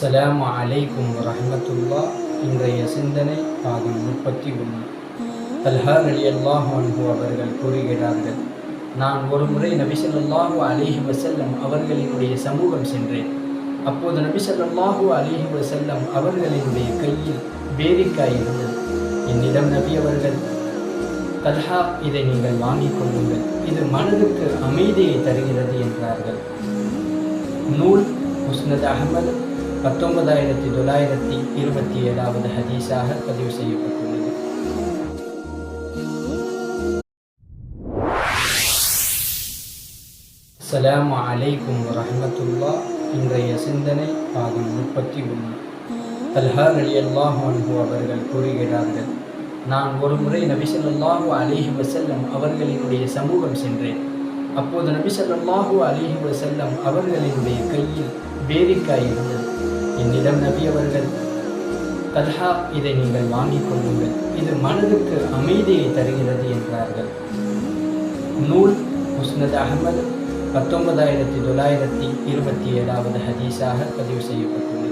அஸ்ஸலாமு அலைக்கும் வரஹ்மத்துல்லா இன்றைய சிந்தனை பாகம் முப்பத்தி ஒன்று. அல்ஹா அலி அல்லாஹு அவர்கள் கூறுகிறார்கள் நான் ஒரு முறை நபி ஸல்லல்லாஹு அலைஹி அவர்களினுடைய சமூகம் சென்றேன். அப்போது நபி ஸல்லல்லாஹு அலைஹி வஸல்லம் அவர்களினுடைய கையில் பேரிக்காய் இருந்தது. என்னிடம் நபி அவர்கள் தல்ஹா இதை நீங்கள் வாங்கிக் கொள்ளுங்கள். இது மனதுக்கு அமைதியை தருகிறது என்றார்கள். நூல் முஸ்னத் அகமது பத்தொன்பதாயிரத்தி தொள்ளாயிரத்தி இருபத்தி ஏழாவது ஹதீஸாக பதிவு செய்யப்பட்டுள்ளது. அஸ்ஸலாமு அலைக்கும் ரஹமத்துல்லா இன்றைய சிந்தனை பாகம் முப்பத்தி ஒன்று. அல்ஹார் அலி அல்லாஹு அவர்கள் கூறுகிறார்கள் நான் ஒரு முறை நபிசல்லாஹு அலிஹி வசல்லம் அவர்களினுடைய சமூகம் சென்றேன். அப்போது நபிசல்லாஹு அலிஹி வசல்லம் அவர்களினுடைய கையில் பேரிக்காய் இருந்தது. என்னிடம் நபி அவர்கள் கதா இதை நீங்கள் வாங்கிக் கொள்ளுங்கள். இது மனதுக்கு அமைதியை தருகிறது என்றார்கள். நூல் முஸ்னத் அகமது பத்தொன்பதாயிரத்தி தொள்ளாயிரத்தி இருபத்தி ஏழாவது ஹதீஸாக பதிவு செய்யப்பட்டுள்ளது.